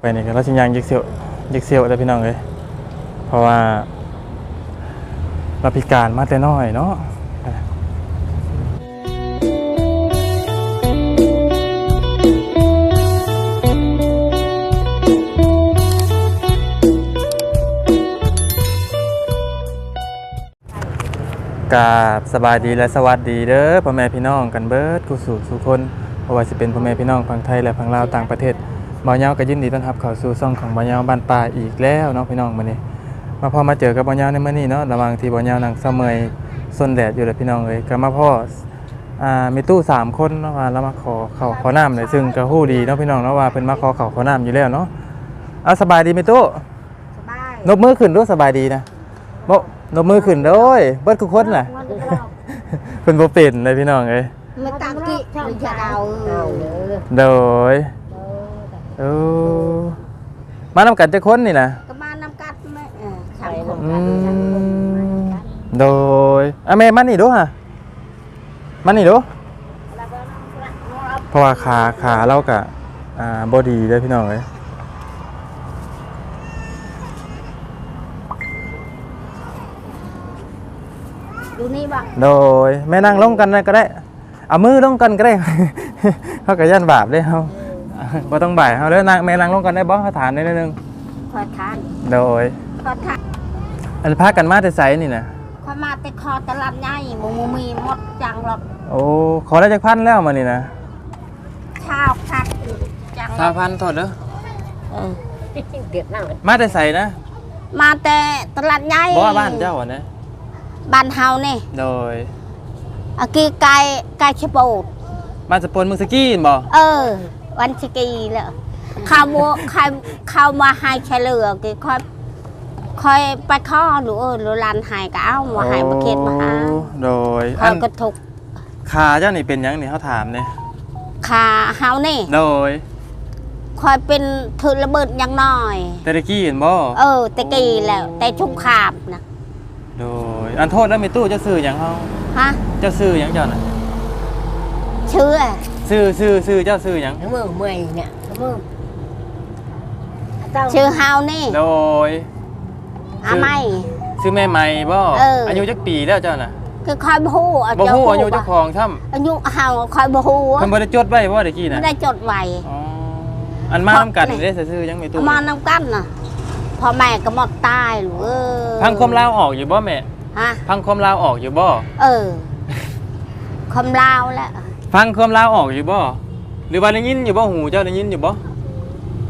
ไปนี่ก็เราสิยางยิกเซียวยิกเซียวได้พี่น้องเลยเพราะว่าเราพิการมาแต่น้อยเนาะกาบสบายดีและสวัสดีเด้อพ่อแม่พี่น้องกันเบิดกุสู่สุคนเพราะว่าสิเป็นพ่อแม่พี่น้องฝั่งไทยและฝั่งลาวต่างประเทศ บ่าวเหยาก็ยินดีต้อนรับเข้าสู่ช่องของบ่าวเหยาบ้านป่าอีกแล้วเนาะพี่น้องมื้อนี้ มาพอมาเจอกับบ่าวเหยาในมื้อนี้เนาะระหว่างที่บ่าวเหยานั่งเสมอยซนแดดอยู่เลยพี่น้องเอ้ยก็มาพ่ออ่ามีตู้สามคนเนาะว่าแล้วมาขอเข้าขอน้ำเลยซึ่งก็ฮู้ดีเนาะพี่น้องเนาะว่าเพิ่นมาขอเข้าขอน้ำอยู่แล้วเนาะเอาสบายดีไหมตู้สบายนบมือขึ้นดูสบายดีนะบ่นบมือขึ้นเด้อยเบิดทุกคนน่ะเพิ่นบ่เป็นเลยพี่น้องเอ้ยไม่ตักกิไม่จะเอาโดย เออมานำกันจักคนนี่นะก็มานำกัดแม่เออสามคนอืมโดยอะแม่มันนี่ดูฮะมันนี่ดูเพราะว่าขาขาเรากะอ่าบอดีเลยพี่น้องเลยดูนี่บ้างโดยแม่นั่งลงกันเลยก็ได้เอามือลงกันก็ได้ เขากะยันบาปเลยเขา บ่ต้องบ่ายเขาเด้อนั่งแม่นั่งลงกันได้บ่เขาถามได้นิดนึงคอยทานโดยคอยทานอันพากันมาแต่ไสนี่นะคอยมาแต่คอตลาดใหญ่หมูหมูมีหมดจังหรอกโอ้ขอได้จักพันแล้วมานี่นะข้าวคักจังหรสาอกพันถอดเด้อเออเด็กนั่งมาแต่ไสนะมาแต่ตลาดใหญ่บ่ว่าบ้านเจ้าอะนะบ้านเฮานี่โดยอากีไก่ไก่ชะปูดบ้านสปนเมืองสกี้บ่เออ วันชกีแล้วข้าวมัวข้าวข้าวมาให้ใช้เหลือกีคอยคอยไปข้อหนูเออหนูรันใหายก็เอามาใหายมาเค็ดมาหาโอ้โดยคอัอยนก็ถูกขาเจ้านี่เป็นหยังนี่เขาถามเนี่ยขาเฮานี่โดยคอยเป็นถือระเบิดอยังน้อยแต่ตะกี้เห็นบ่เออแต่กี้แล้วแต่ชุบขาบนะโดยอันโทษแล้วมีตู้เจ้าซื้อหยังเฮาฮะเจ้าซื้อหยังเจ้าน่ะเชื่อ ซื้อซื้อซื้อเจ้าซื้อหยังทั้งมือเมื่อยเนี่ยทั้งมือต้องชื่อเฮานี่โดยอาไม่ ซื้อแม่ใหม่บ่เอออ อายุจักปีแล้วเจ้าน่ะคือคอยบฮูเอาบ่เจ้าฮู้อายุบ่เจ้าของซ้ํอายุเฮาคอยบฮูเพิ่นบ่ได้จดไว้บ่ตะกี้ไม่น่ะได้จดไว้ อ๋ออันมาเพราะนํกันนี่ได้ซื้อหยังมีตู้เอามานำกันน่ะพ่อแม่ก็หมดตายหรือเออพังความลาวออกอยู่บ่แม่ ฮะ พังความลาวออกอยู่บ่ เออคำลาวแหละ ฟังความลาวออกอยู่บ่หรือว่าได้ยินอยู่บ่หูเจ้าได้ยินอยู่บ่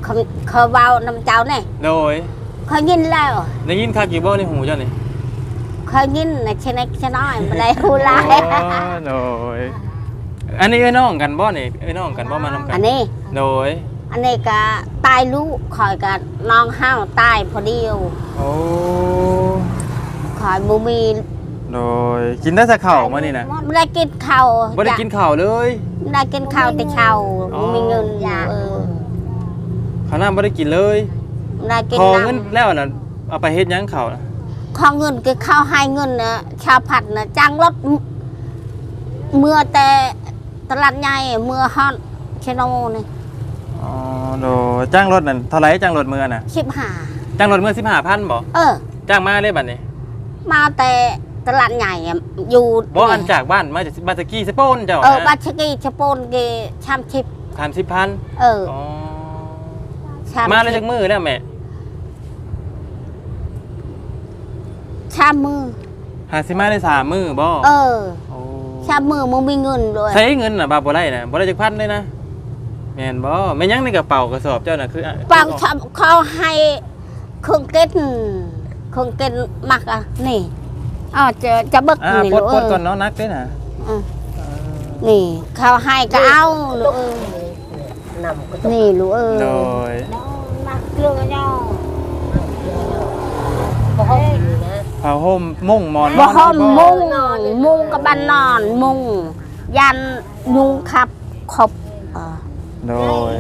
เขาเขาเบานำเจ้าเนี่ยโดยเขายินแล้วได้ยินคักอยู่บ่ในหูเจ้านี่เขายินนะชนะชน้อยมาได้ฮูลายอ๋อโดยอันนี้เอ้ยน้องกันบ่นี่เอ้ยน้องกันบ่มานำกัอันนนี้โดยอันนี้ก็ตายลูกคอยกับน้องห้าวตายพอเดียวโอ้คอยบูมี โดยกินได้สักข้าวมานี่นะไม่ได้กินข้าวบ่ได้กินข้าวเลยไม่ได้กินข้าวแต่เช้าอ๋อบ่มีเงินเออข้าวน้ำบ่ได้กินเลยไม่ได้กินพอน้เงินแล้วน่ะเอาไปเฮ็ดหยังข้าวน่ะำขอเงินคือข้าวให้เงินนะชาวผัดนะจ้างรถเมื่อแต่ตลาดใหญ่เมื่อฮอดเชโนนี่อ๋อโดยจ้างรถนั่นเท่าไหร่จ้างรถมื้อน่ะสิบห้าจ้างรถมื้อ15,000บ่เออจ้างมาเลยบัดนี้มาแต่ ตลาดใหญ่อะอยู่บ่อันจากบ้านมาจากบ้านตะกี้สะโปนเจ้าเออนะบัตชกีชะโปนเกชามชิปสามสิบพันเอออ๋อชามมาเลยชิจากปมือแล้วแม่ชามมือ หาสิมาได้สามมือบ่เออ โอ้ชามมือมึงมีเงินด้วยใช้เงินน่ะบาบ่ได้นะบ่ได้จากพันเลยนะแม่นบ่แม่นยังในกระเป๋ากระสอบเจ้าน่ะคือปังชามเขาให้เครื่องเก็ตเครื่องเก็ตมักอะนี่ อ๋อจะจะเบิกอ่านี่ปลลูดกปลดเอก่ออนเนาะนักเด้นะอืมนี่เขาให้ก็เอาลูกเออนำก็ต้องนี่ลูกเออโดยมักเกลือย่อบ่ห้องนะผ้าห่มมุ่งหมอนบ่นอนห้อมบ่มุงมุงกับบ้านนอนมุงยันยุงขับขบเออโดย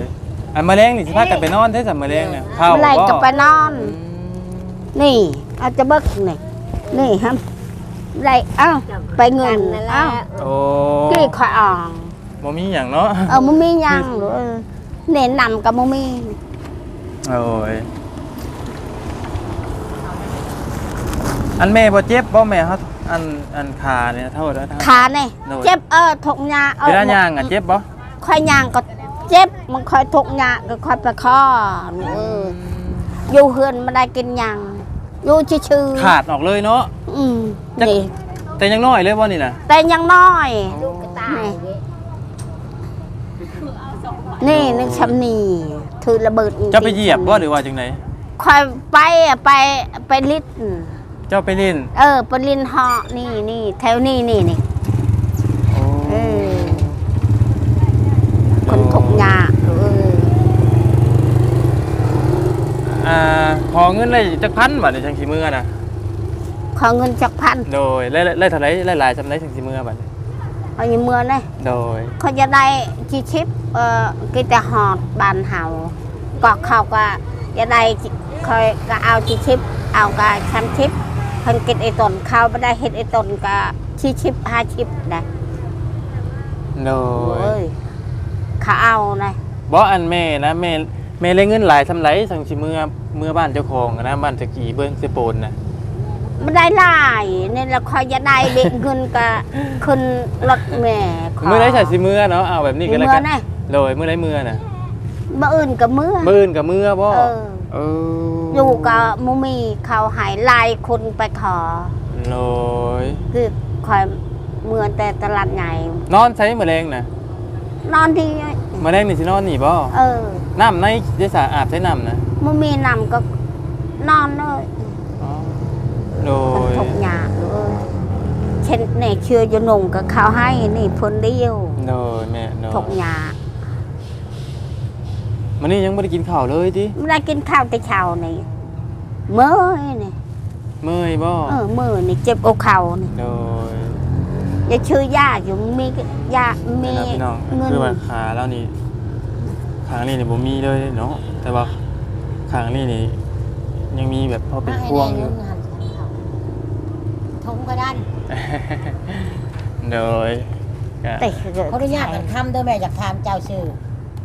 อันแมลงนี่สิพากันไปนอนได้สัมแมลงเนี่ยเข้าเมื่อไหรบ่ก็ไปนอนอืมนี่เอาจะเบิกนี่นี่ฮะ ไรเอ้าไปเงินเอ้าโอ้กี่ขอยอ่องบ่มีหยังเนาะเออมันมียังหรือเออเน้นนำกับมันมีอโอ้ยอันแม่บ่เจ็บบ่แม่เฮาอันอันขาเนี่ยเท่าแล้วทั้งขาเนี่ยโน่นเจ็บเออถกยาเออเวลาย่างอะเจ็บบ่ค่อยย่างก็เจ็บมันค่อยถกยาก็ค่อยไปข้อเอออยู่เฮือนไม่ได้กินหยัง อยู่ชื่อๆขาดออกเลยเนาะ อืมจัก นี่แต่ยังน้อยเลยบ่นี่น่ะแต่ยังน้อยลูกกระตายอย่างงี้นี่นึกชำนีถือระเบิดเจ้าไปเหยียบบ่หรือว่าจังไดคอยไปอะไปไปลิด เจ้าไปเล่น เออไปลินเหาะนี่นี่แถวนี้นี่นี่ เออ คนถกยาเออ อ่า ขอเงินได้จักพันบาทในจังสิมือน่ะขอเงินจักพันโดยไล่ไล่เท่าไหร่หลายๆจำได้จังสิมือบัดนี้เอาอย่างเมื่อนะโดยเขาจะได้จีชิปเอ่อกิแต่หอดบานเฮาก็เขาก็จะได้คอยก็เอาจีชิปเอาก็แชมชิปเพิ่นกินไอ้ตนเขาไม่ได้เฮ็ดไอ้ตนก็ชีชิปห้าชิปนะโดยเอ้ยเขาเอานะบ่อันแม่นะแม่ แม่เลยเงินหลายสำไรจังสิมือมือบ้านเจ้าของอะนะบ้านตะกี้เบิ่งสิโปนน่ะไม่ได้หลายนี่ละคอยจะได้เด็กเงินก็ขึ้นรถแม่ขมือได้ใส่สิมือเนาะเอาแบบนี้ก็แล้วกันมือนะโดยมือได้มือน่ะมื่ออื่นกับมือมืออื่นกับมือบ่เออเอออยู่กับมุมีเขาหายลายคนไปขอโดยคือคอยเมืองแต่ตลาดใหญ่นอนใช้มื้อแรงน่ะนอนที่มื้อแรงนี่สินอนนี่บ่เออ น้ำในได้สะอาดใช้น้ำนะมุมีนำก็นอนเลยอ๋อโดมันยทุกอย่างเลยเช่นในเชื่อจะนงกับเขาให้นี่เพนเดียวโดยแม่โดยทุกอย่างมันนี่ยังไม่ได้กินข้าวเลยติไม่ได้กินข้าวแต่เช้านี่เมื่อยนี่เมื่อยบ่เออมื่อนี่เจ็บอกเข่านี่โดยอย่าชื่อยาอยู่มียามีนี่นะพี่น้องเงินคือว่าขาแล้วนี่ ขางนี่นี่บ่มีเลยเนาะแต่ว่าขางนี่นี่ยังมีแบบพอเป็นพวงอยู่ทงก็ได้โดยก็แต่เกิดเขาอนุญาตกันคำเด้อแม่อยากถามเจ้าชื่อ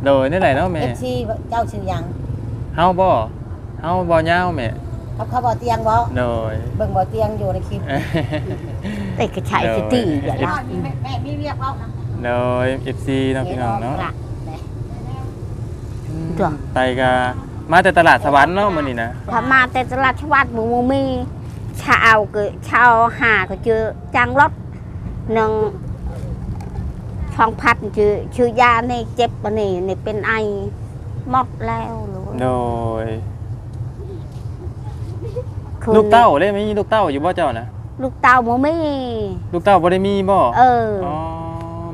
โดยนี่แหละเนาะแม่เอฟซีเจ้าชื่อหยังเฮาบ่เฮาบ่ยาวแม่เขาเขาบ่เตียงบ่โดยเบิ่งบ่เตียงอยู่ในคลิปแต่กระชายสติอย่าละแม่แม่มีเรียกเว้านะโดย FC เนาะพี่น้องเนาะ จ้ะไปก็มาแต่ตลาดสวรรค์เนาะมื้อนี้นะพอมาแต่ตลาดชวัดหมูมูมีชาเอาก็ชาวหาก็เจอจางรถหนึ่งช่องพัดชื่อชื่อยานี่เจ็บปะนี่นี่เป็นไอหมดแล้วลูกโดยคืนลูกเต้าได้ไหมลูกเต้าอยู่บ่เจ้านะลูกเต้าหมูมีลูกเต้าบ่ได้มีบ่เอออ๋อ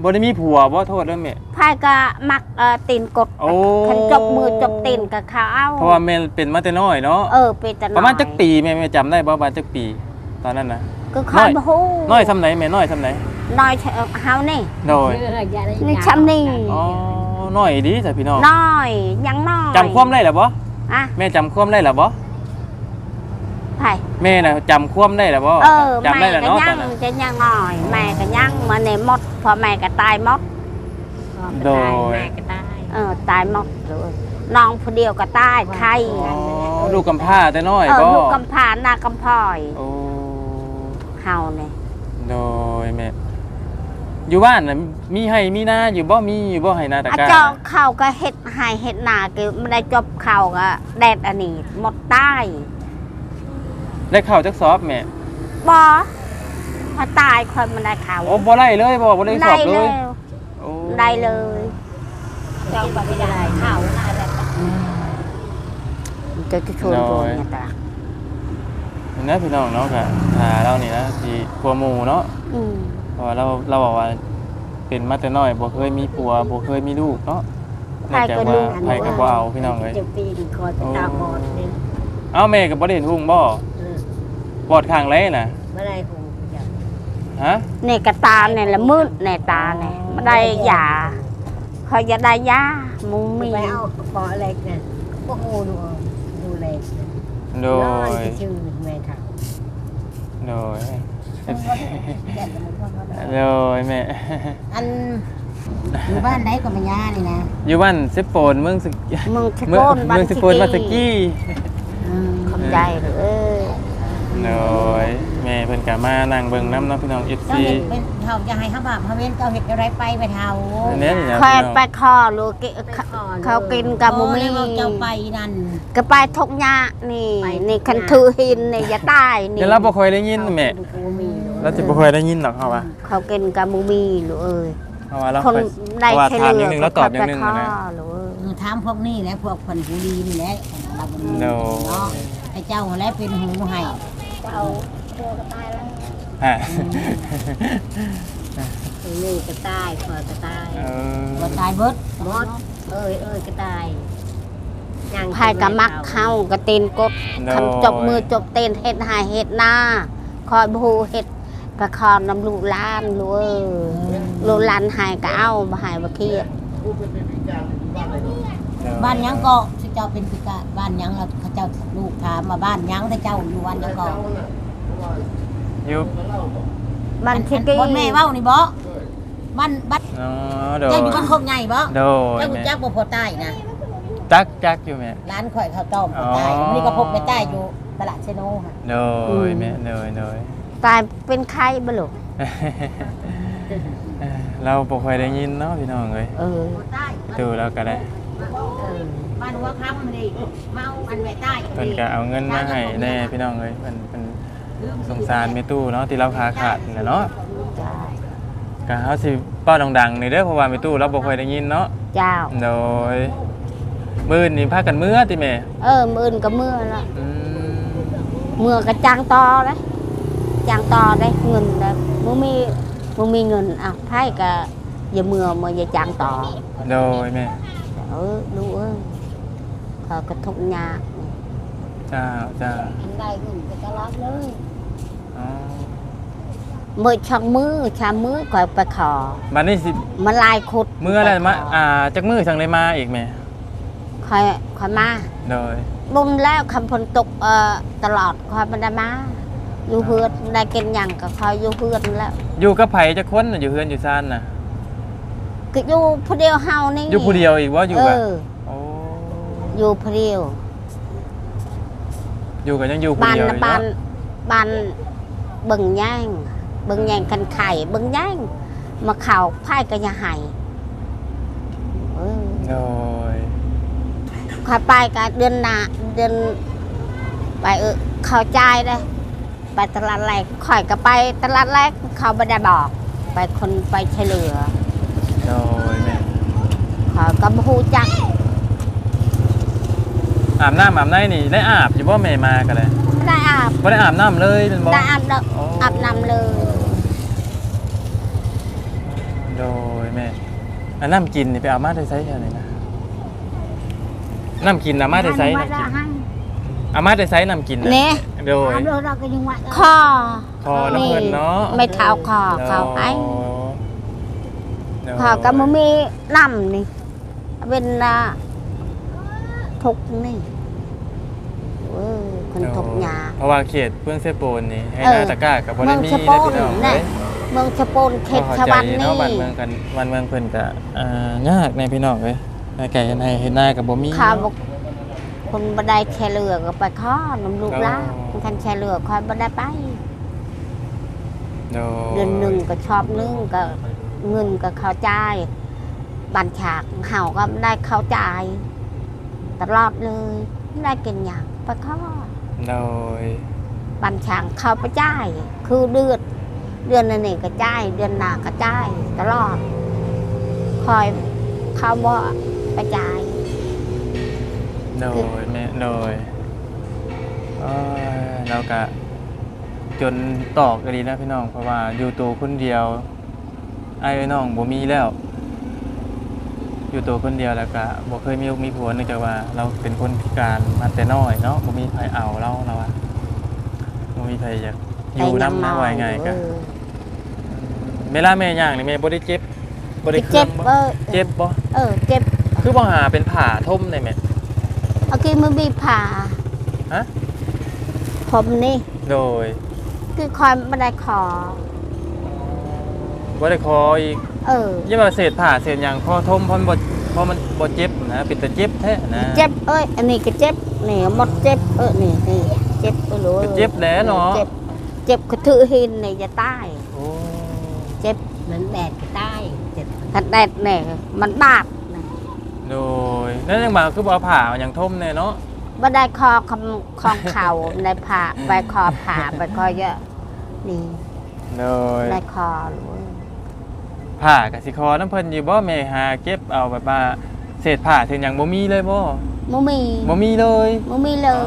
บ่ได้มีผัวบ่โทษเด้อแม่ พายก็มักเอ่อตีนกดโอ้ คันจบมือจบตีนกับเขาเอาเพราะว่าแม่เป็นมาแต่น้อยเนาะเออเป็นแต่น้อยประมาณจักปีแม่แม่จำได้บ่ประมาณจักปี ตอนนั้นนะ ก็คอยน้อยบ่ฮู้น้อยซำไหนแม่น้อยซำไหนน้อยเฮานี่ โดย นี่ช้ำนี่ อ๋อน้อยดีจ้ะพี่น้องน้อยยังน้อยจำความได้เหรอบ่อะแม่จำความได้เหรอบ่ ไผ่แม่น่ะจำความได้เหรอบ่เออจำแม่ได้เหรอก็เนาะยัตองนนั้นจะยังน้อยแม่ก็ยังมาในหมดพอแม่ก็ตายหมด โดยแม่ก็ตายเออตายหมดเลยน้องผู้เดียวก็ตายไทยอ๋อลูกกำพร้าแต่น้อยเออบ่ลูกกำพร้าหน้ากำพร้อยโอ้เฮาเนี่ย โดยแม่อยู่บ้านน่ะมีให้มีนาอยู่บ่มีอยู่บ่ให้นาตะอากร้าเจาะเข้าก็เฮ็ดให้เฮ็ดหน้าก็ไม่ได้จบเข้าก็แดดอันนี้หมดตาย ได้ข้าวจักสอบแม่บ่พอตายคนมันได้เข้าโอ้บ่ได้เลยบ่บ่ได้สอบเลเลยยโอ้ได้เลยเจ้าก็ไม่ได้ข้าวหน้าแบบมันจะช่วยตัวเนี่ยตาเห็นนะพี่น้องเนาะก็หาเรานี่นะสิกลัวหมู่เนาะอืมเพราะว่าเราเราบอกว่าเป็นมาแต่น้อยบ่เคยมีผัวบ่เคยมีลูกเนาะเนื่องจากว่าไผก็บ่เอาพี่น้องเอ้ยจะปีดีคอตาบอดนี่เอ้าแม่ก็บ่ได้เห็นหุ่งบ่ เออบอดข้างไรน่ะบ่ได้คงอยากฮะเนี่ยกระตาเนี่ยละมืดเนี่ยตาเนี่ยไม่ได้ยาเขาจะได้ยามุงมีไปเอาปอเล็กน่ะพวกงูดูเอาดูเล็กโดน้อยชื่อแม่ค่ะโดยแก่สมุนไพรโดยแม่อันอยู่บ้านไหนก็ไม่ยานี่นะอยู่บ้านสิโปนเมืองสกเมืองชะเมืโกองนเมืองสิโปนมาสกี้อืมขอบใจเลย เออโดยแม่เพิ่นก็มานั่งเบิ่งน้ำเนาะพี่น้องเจ้า FC เห็ดเป็นเฮาจะให้เฮาบาปเฮาเว้นเจ้าเห็ดอะไรไปไปเฮาอันนี้นี่นะคอยพี่น้องไปคอลูกเขากินกับมุมีโอ้แล้วเจ้าไปนั่น ก็ไปทุกยะนี่ ไปทุกนี่คันยะถือหินนี่อย่าตายนี่เดี๋ยวเราบ่ค่อยได้ยินแม่กูมีอยู่เราสิบ่ค่อยได้ยินหรอกเฮาว่าเขากินกับมุมีลูกเอ้ยเพราะว่าเราคนค่อยได้เพราะว่าแค่ถามเลืนิดนึงแล้วตอบอย่างหนึงเขานะไปคอลูกเอ้ยเออถามพวกนี้แหละพวกคนบุรีนี่แหละเราบ่รู้โดเนาะไอ้เจ้าแหล้วเป็นหูให้ เอาตัวก็ตายแล้วฮะนี่ก็ตายคอยก็ตายเอบ่อตายเบิดหมดเอ้ยเอ้ยก็ตายพายกับมักเข้ากับตีนกดโดคันจบมือจบเต้นเฮ็ดหายเฮ็ดหน้าคอยบูเฮ็ดประคอนน้ำลูกหล้านลูกเอ้ยลูกหลานหายก็เอาบ่หายบ่เครียดบ้านยังก็สิ เจ้าเป็นพิการบ้านยังเราเขาเจ้าลูกถามมาบ้านยังแต่เจ้าอยู่วันยังก็อยู่มันสิกี้คนแม่เว้านี่บ่บ้านบ้านอ๋อโดยเจ้าอยู่บ้านครบใหญ่บ่โดยเจ้าแม่จักบ่พอใต้นะจักจักอยู่แม่ร้านข่อยข้าวต้มพอใต้อ๋อวันนี้ก็พบไปใต้อยู่ตลาดเชโนค่ะโดยแม่โดยโดยตายเป็นไข้บ่ลูกเราบ่ค่อยได้ยินเนาะพี่น้องเอ้ยเออใต้ดูแล้วก็ได้ บ้านหัวค่ำนี่เมาอันแม่ใต้เพิ่นก็เอาเงินมาให้แน่พี่น้องเอ้ยเพิ่นเพิ่นสงสารแม่ตู้เนาะที่เราขาขาดนี่แหละเนาะจ้าก็เฮาสิเป้าดังๆนี่เด้อเพราะว่าแม่ตู้เราบ่ค่อยได้ยินเนาะเจ้าโดยมื้อนี่พากันมื้อติแม่เออมื้ออื่นก็มื้อละอืมมื้อก็จ้างต่อเลยจ้างต่อได้เงินได้บ่มีบ่มีเงินอะไผก็อย่ามื้อมื้ออย่าจ้างต่อโดยแม่เออลูกเอ้ย เขาก็ทุกข์ยากเจ้าเจ้าอันใดเงินก็จะรับเลยอ๋อมื้อช่องมือชามมือก็ไปขอบัดนี้สิมาลายขุดมื้ออะไรมาอ่าจักมื้อจังได้มาอีกแม่คอยคอยมาโดยบุญแล้วคำพนตกเอ่อตลอดคอยมันได้มาอยู่เฮือนได้กินหยังก็คอยอยู่เฮือนแล้ว อยู่กับไผจักคนน่ะอยู่เฮือนอยู่ซ่านน่ะก็อยู่ผู้เดียวเฮานี่อยู่ผู้เดียวอีกว่าอยู่เอแบบ อโอ้อยู่ผู้เดียวอยู่กันยังอยู่คนบ้านเดียวละอีกบ้านเนาะบ้านเบิ่งแย่งเบิ่งแย่งกันไข่เบิ่งแย่งมาเข่าไพ่ก็อย่าให้เออ โดยคอยไปก็เดือนหน้าเดือนไปเออเข้าใจได้ไปตลาดแรกข่อยก็ไปตลาดแรกเขาไม่ได้บอก ไปคนไปเฉลือโดยแม่ขอยก็บฮูจัก อาบน้ำอาบในนี่ได้อาบอยู่บ่แม่มากันเลยไม่ได้อาบบ่ได้อาบน้ำเลยเป็นบ่ ได้อาบน้โอ้ำอาบน้ำเลย โดยแม่อันน้ำกินนี่ไปเอามาได้ไซส์เท่าไหร่นะน้ำกินเอามาได้ไซส์น้ำกินเอามาได้ไซส์น้ำกินนะเนี่ยโดยถามเลยเราก็ยังว่าคอคอน้ำเพิ่นเนาะ ไม่เท้าคอเขาไอ้โดยขอก็มันมีน้ำนี่ เป็นอ่าทุกข์นี่เอ อคนทุกข์ยากเพราะว่าเขตเพื่องเซโปนนี่ให้เออนาตะกร้ากับบ่เมืได้องมีสะนะโปนพี่น้องนี่เอ้ยเมืองสะโปนเขตเข้าชใจวันอยู่นี่เนาะบ้านเมืองกันบ้านเมืองเพิ่นก็อ่ายากในพี่น้องเอ้ยไก่ในเฮ็ดนาก็บ่มีข้าวบอกคนบันไดแช่เรือก็ไปข้อน้ำลูกอ๋อล้าคันแช่เรือคอยบันไดไปโดยเดือนหนึ่งก็ชอบนึ่งก็เงินก็เข้าจ่ายบันฉากเห่าก็ได้เข้าจ่ายตลอดเลยไม่ได้กินอย่างไปข้อ โดยบันฉากเข้าไปจ่าย คือเดือนเดือนนั้นนี่ก็จ่าย เดือนหน้าก็จ่าย ตลอด คอยเข้าบ่ไปจ่ายโดยแม่โดยเอ้ยเราก็จนตอกก็ดีนะพี่น้องเพราะว่าอยู่ตัวคนเดียวไอ้น้องบ่มีแล้ว อยู่ตัวคนเดียวแล้วก็บ่เคยมีลูกมีผัวเนื่องจากว่าเราเป็นคนพิการมาแต่น้อยเนาะบ่มีใครเอาเราเราอะบ่มีใครอยากอยู่นำมาไว้ไงก็เออเวลาแม่ย่างนี่แม่บ่ได้เจ็บบ่ได้เครื่เจ็องบบ่เออเจ็บบ่เออเจ็บ คือบ่หาเป็นผ่าทมได้แม่เอากี้มือบีผ่าฮะผมนี่ โดย คือคอยบันไดคอบ่ได้คออีกเออยี่ว่าเศษผ้าเศษหยังพอทมพอ มันบ่พอมันบ่เจ็บนะเป็นแต่เจ็บแท้นะเจ็บเอ้ยอันนี้ก็เจ็บนี่หมดเจ็บเออนี่นี่เจ็บไปเลยเจ็บแล้วเนาะเจ็บเจ็บกระถือหินนี่จะตายโอ้เจ็บเหมือนแดดก็ใต้เจ็บกันแดดนี่มันบาดนะโดยนั่นยังมาคือบ่เอาผ้าเอาหยังทมแน่เนาะบ่ได้คอคำคองเข่าได้ผ่าใบคอผ่าใบคอเยอะนี่โดยได้คอเลย ผ้ากับสิคอน้ำเพิ่นอยู่บ่แม่หาเก็บเอาแบบว่าเศษผ้าถึงหยังบ่มีเลยบ่บ่มีบ่มีเลยบ่มีเลอ๋อ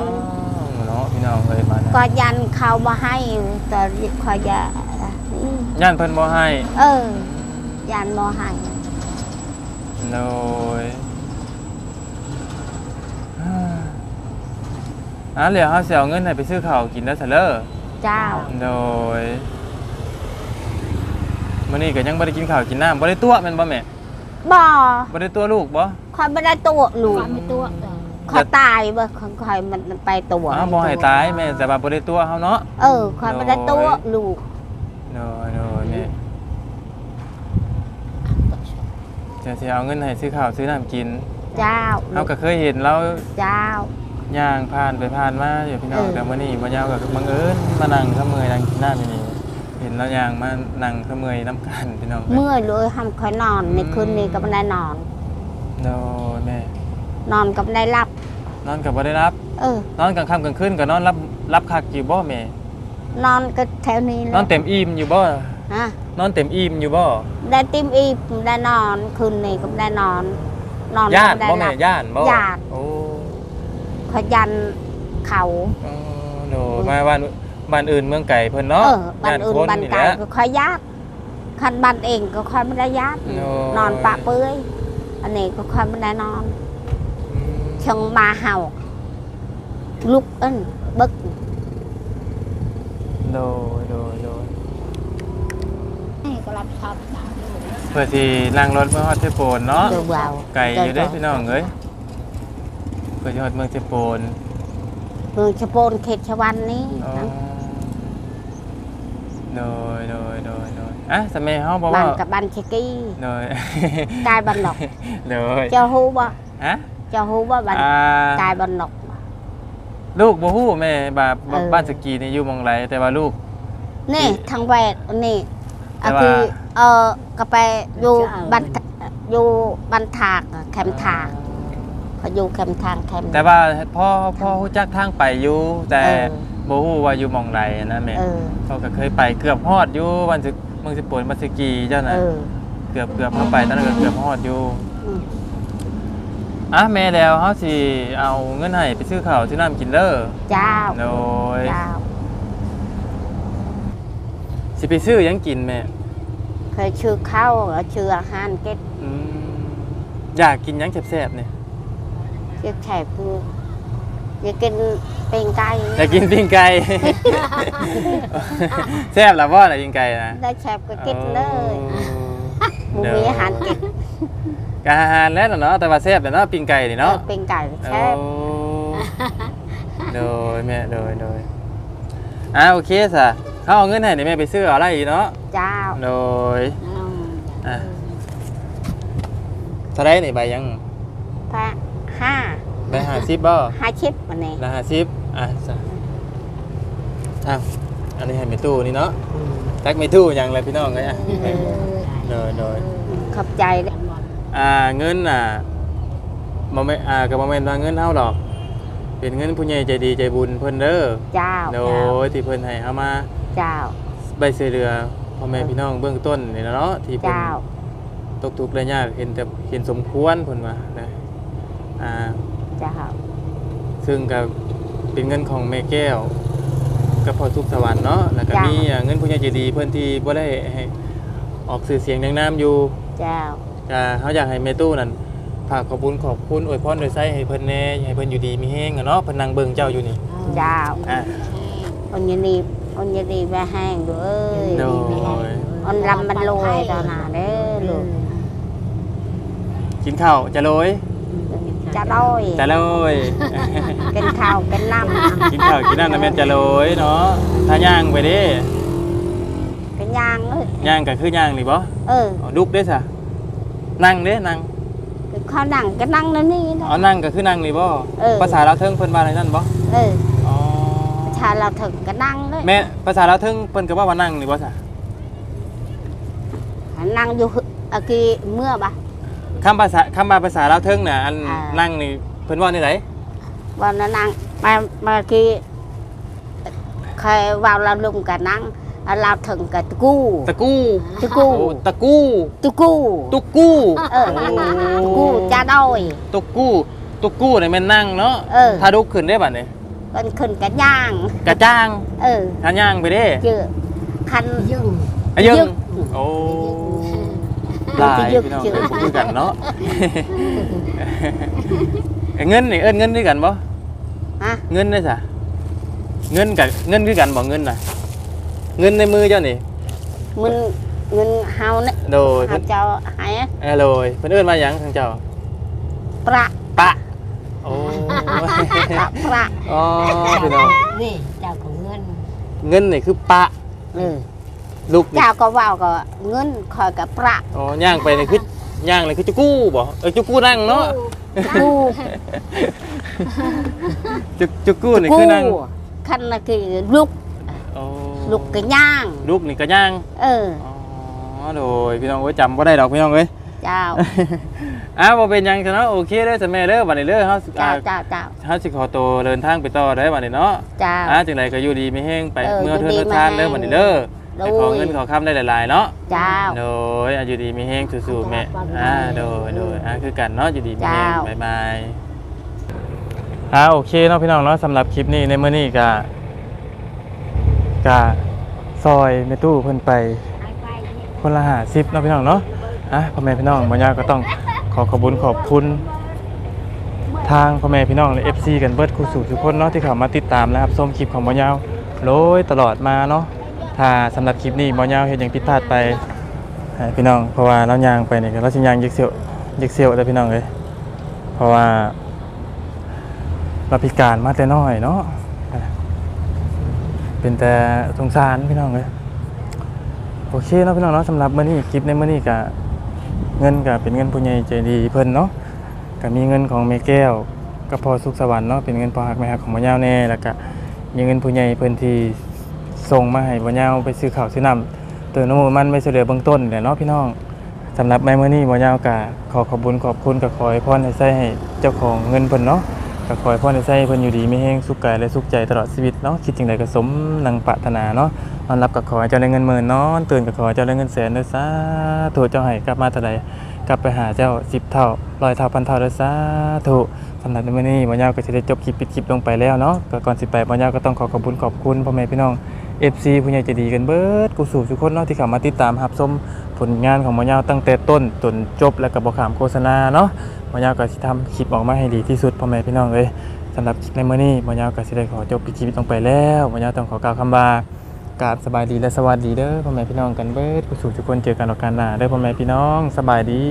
ยเนาะพี่น้องเอ้ยมานะก็ยันเขาบ่ให้แต่คอยจะนี่ย่านเพิ่นบ่ให้เออ ยันบ่ให้โดยอ่าเหลือเฮาสิเอาเงินให้ไปซื้อข้าวกินแล้วซะเด้อ เจ้า โดย มื้อนี้ก็ยังบ่ได้กินข้าวกินน้ำบ่ได้ตัวแม่นบ่แม่บ่บ่ได้ตัวลูกบ่คอยไม่ได้ตัวลูกความไม่ตัวเออคอยตายบ่คอยคอยมันไปตัวอ้าวบ่ให้ตายแม่แต่ว่าบ่ได้ตัวเฮาเนาะเออคอยไม่ได้ตัวลูกโดยโดยแม่จะสิเอาเงินให้ซื้อข้าวซื้อน้ำกิน เจ้าเฮาก็เคยเห็นแล้วเจ้าย่างผ่านไปผ่านมาอยู่พี่น้องเออแต่มื้อนี้บ่ยาวก็บังเอิญมานั่งขะเมยนั่งกินน้ำอยู่นี่เห็น แล้วย่างมานั่งขะเมยน้ำกันพี่น้องเมื่อยเลยทำคอยนอนในคืนนี้ก็ไม่ได้นอน โดยแม่นอนก็ไม่ได้รับ นอนก็บ่ได้รับ เออ นอนกลางค่ำกลางคืนก็นอนรับรับคักอยู่บ่แม่นอนก็แถวนี้แหนล้อนเต็มอิ่มอยู่บ่ฮะนอนเต็มอิ่มอยู่บ่ได้ติมอีกได้นอนคืนนี้ก็ไม่ได้นอน นอนย่านก็บ่ไม่ได้แม่รับย่านบ่ย่านโอ้ขอยันเขาเออโดยมาบ้าน บ้านอื่นเมืองไก่เพิ่นเอเนาะอบ้านอื่นคบ้านไกลแหละก็คอยยากคันบ้านเองก็คอยไม่ได้ยากโอ้นอนปะเปื้อยอันนี้ก็คอยไม่ได้นอนอืมเชงมาเห่าลุกเอิ้นบึกโดยโดยโดยนี่ก็รับชอบสาวอยู่เพื่อสินั่งรถเมื่อฮอดเทโปนเนาะเดือเบาไก่อยู่เด้พี่น้องเอ้ยเพื่อสิฮอดเมืองเทโปนเมืองชะโปนเขตชวันนี้อ๋อนะ โดยโดยโดยโดยอะสมัยเฮาบ่บ้าว่านกับบ้านเชกี้โดยกายบ้านนกโดยเจ้าฮู้บ่ฮะเจ้าฮู้บ่บ้านอ่ากายบ้านนกลูกบ่ฮู้แม่บาเออ บ้านสกีนี่อยู่หมองไรแต่ว่าลูก นี่ทางแวดนี่แต่อะว่า คือเออก็ไปอยู่บ้านอยู่บ้านถากอะแคมป์ถากเขาอยู่แคมป์ทางแคมป์แต่ว่าพ่อพ่อฮู้จักทางไปอยู่แต่เออ บ่ฮู้ว่าอยู่หมองไรนะแม่เออเขาก็เคยไปเกือบฮอดอยู่บ้านสึกเมืองสิปนบ้านสกีเจ้าเอน่ะอเกือบเกือบเข้าไปตอนนั้นก็เกือบฮอดอยู่อืมอะแม่แล้วเฮาสิเอาเงินให้ไปซื้อข้าวซื้อน้ำกินเด้อเจ้าโดยเจ้าสิไปซื้อหยังกินแม่เคยชื่อข้าวชื่ออาหารเก็ดอืมอยากกินหยังแซ่บๆเนี่ยชื่อแขกคือ อยากกินเป็นไก่อยากกินปิ้งไก่ แซ่บล่ะบ่ล่ะปิ้งไก่นะได้แขกก็กินเลยโอ้บุมีอาหารเก็ดก็อาหารแล้วล่ะเนาะแต่ว่าแซ่บแหละเนาะปิ้งไก่นี่เนาะเออเป็นไก่แคบโอ้โดยแม่โดยโดยอ่าโอเคซะเขาเอาเงินให้นี่แม่ไปซื้ออะไรอีกเนาะเจ้าโดยเอาอะเท่าไรนี่ใบยังพระห้า ใบห้าสิบบ่ห้าชิปวันนี้ละห้าสิบอะจ้ะอ้าวอันนี้ให้ไม่ตู้นี่เนาะแท็กไม่ตู้หยังเลยพี่น้องเลยอะโดยโดยขอบใจเด้ออ่าเงินอะบ่แม่นอ่าก็บ่แม่นว่าเงินเฮาดอก เป็นเงินผู้ใหญ่ใจดีใจบุญเพิ่นเด้อเจ้าโดยที่เพิ่นให้เฮามาเจ้าใบเสื้อเรือพ่อแม่พี่น้องเบื้องต้นนี่นะเนาะที่เพิ่นเจ้าตกทุกข์ได้ยากเห็นแต่เห็นสมควรเพิ่นว่านะอ่า เจ้าซึ่งก็เป็นเงินของแม่แก้วกับพ่อทุกสวรรค์เนาะแล้วก็มีอ่าเงินผู้ใหญ่ใจดีเพิ่นที่บ่ได้ให้ออกสื่อเสียงดังน้ำอยู่เจ้าก็เขาอยากให้แม่ตู้นั่นฝากขอบคุณขอบคุณอวยพรโดยไส้ให้เพิ่นแน่ให้เพิ่นอยู่ดีมีแฮงอะเนาะเพิ่นนั่งเบิ่งเจ้าอยู่นี่เจ้าอะอนยานีอนยานีไปแห้งด้วยโดยอนลำมันลอยตอนหนาเด้อลูกกินข้าวจะโรย จะลอยจะโรยกินข้าวกินน้ำกินข้าวกินน้ำน้ำแม่นจะโรยเนาะถ้าย่างไปเด้กินย่างเอ้ยย่างก็คือย่างนี่บ่เอออ๋อลุกเด้ซะนั่งเด้นั่งเขานั่งก็นั่งนั่นนี่นะอ๋อนั่งก็คือนั่งนี่บ่เออภาษาลาวเทิงเพิ่นว่าอะไรนั่นบ่เอออ๋อชาเราถึงก็นั่งเลยแม่ภาษาลาวเทิงเพิ่นก็ว่าว่านั่งนี่บ่ซะนั่งอยู่อากีเมื่อปะ คำภาษาคำว่าภาษาลาวเทิงน่ะอันอ่านั่ นั่งนี่เพิ่นว่าในไหนวันนั้นนั่งมามากีใครว่าเราลุมกันนั่งเราถึงกับตะกู้ตะกู้ตะกู้โอ้ตะกู้ ตะกู้ตุกกู้เออโตะกู้จ้าดอย ตุกกู้ตุกกู้นี่แม่นนั่งเนาะเออ ถ้าลุกขึ้นได้บัดนี้เป็นขึ้นกันย่าง กระจ้างเออถ้าย่างไปเด้เจอคันยึงอะยึง ยึง โอ้ ยึลางยจะยึกพี่น้องยึกเอ้ยบ่คือกันเนาะ เอ้ยเงินนี่เอิ้นเงินด้วยกันบ่ฮะเงินได้ซะเงินกับเงินคือกันบ่เงินน่ะ เงินในมือเจ้านี่มันเงินเฮาเนี่ยโดยเฮาเพิ่นเจ้าหายเออโดยเพิ่นเอิ้นมาหยังทางเจ้า ประปะ โอ้ ประประอ๋อพี่น้อง นี่เจ้าของเงิน เงินนี่คือปะ เออ ลูกนี่เจ้าก็ว่าวก็เงินคอยกับประอ๋อย่างไปนี่คือย่างเลยคือจุกู้บ่เออจุกู้นั่งเนาะกู้จุจุกู้นี่กู้คือนั่งคันน่ะคือลุกโอ้ลุกก็ย่าง ลูกนี่ก็ย่าง เออ อ๋อโดยพี่น้องเอ้ยจำบ่ได้ดอกพี่น้องเอ้ย เจ้า อ้าวบ่เป็นหยังซะเนาะโอเคเด้อจ้ะแม่เด้อบัดนี้เด้อเฮาสิเจ้าอ่าเจ้าเจ้าเฮาสิขอตัวเดินทางไปต่อได้อบัดนี้เนาะ เจ้า อ่าจังไดก็อยู่ดีมีแฮงไปเออเมื่อเทื่ออยู่ดีเทื่อทานเด้อมีแฮงบัดนี้เด้อ โดย ให้ขอเงินขอคำได้หลายๆเนาะ เจ้า โดยอะอยู่ดีมีแฮงสู้ๆแม่อ่าโดยโดยอ่าคือกันเนาะอยู่ดีมีแฮงเจ้าบ๊ายบายอ่าโอเคเนาะพี่น้องเนาะสำหรับคลิปนี้ในมื้อนี้ก็ก็ซอยแม่ตู้เพิ่นไป คนละหาสิบเนาะพี่น้องเนาะอะพ่อแม่พี่น้องบางอย่างก็ต้องขอขอบคุญขอบคุณทางพ่อแม่พี่น้องและ FC กันเบิดคู่สู่ทุกคนเนาะที่เข้ามาติดตามนะครับชมคลิปของบ่ยาวโลยตลอดมาเนาะ ถ้าสำหรับคลิปนี้บ่ยาวเฮ็ดหยังผิดพลาดไปพี่น้องเพราะว่าเรายางไปนี่ก็เราสิยางยิกเสียวยิกเสียวเด้อพี่น้องเอ้ยเพราะว่าเราพิการมาแต่น้อยเนาะเป็นแต่สงสารพี่น้องเอ้ยโอเคเนาะพี่น้องเนาะสำหรับมื้อนี้คลิปในมื้อนี้ก็เงินก็เป็นเงินผู้ใหญ่ใจดีเพิ่นเนาะก็มีเงินของแม่แก้วกับพอสุขสวรรค์เนาะเป็นเงินพอฮักแม่ฮักของบ่ยาวแน่แล้วก็มีเงินผู้ใหญ่เพิ่นที่ ส่งมาให้บ่ยาวไปซื้อข้าวซื้อน้ำเติมน้ำมันไปช่เหลือเบื้องต้นเนาะพี่น้องสำหรับในมื้อนี้บ่ยาวก็ขอขอบคุญขอบคุณก็ขอให้พรให้ใช้ให้เจ้าของเงินเพิ่นเนาะก็ขอให้พรให้ใช้ให้เพิ่นอยู่ดีไมีแรงสุขกายและสุขใจตลอดชีวิตเนาะคิดจังใดก็สมนังปรารถนาเนาะนอนรับกับขอให้เจ้าได้เงินหมื่นนอนตื่นกับขอให้เจ้าได้เงินแสนเด้อสาธุเจ้าให้กลับมาเท่าใดกลับไปหาเจ้าสิบเท่าร้อยเท่าพันเท่าเด้อสาธุสำหรับในมื้อนี้บ่ยาวก็จะได้จบคลิปปิดคลิปลงไปแล้วเนาะก่อนสิไปบ่ยาวก็ต้องขอขอบคุณขอบคุณพ่อแม่พี่น้อง FC ผู้ใหญ่ใจดีกันเบิดกูสู่ทุกคนเนาะที่เข้ามาติดตามรับชมผลงานของบ่ยาวตั้งแต่ต้นจนจบแล้วก็บ่ขามโฆษณาเนาะบ่ยาวก็สิทำคลิปออกมาให้ดีที่สุดพ่อแม่พี่น้องเอ้ยสำหรับคลิปในมื้อนี้บ่ยาวก็สิได้ขอจบคลิปลงไปแล้วบ่ยาวต้องขอกล่าวคำว่ากราบสบายดีและสวัสดีเด้อพ่อแม่พี่น้องกันเบิดผู้สู่ทุกคนเจอกันโอกาสหน้าเด้อพ่อแม่พี่น้องสบายดี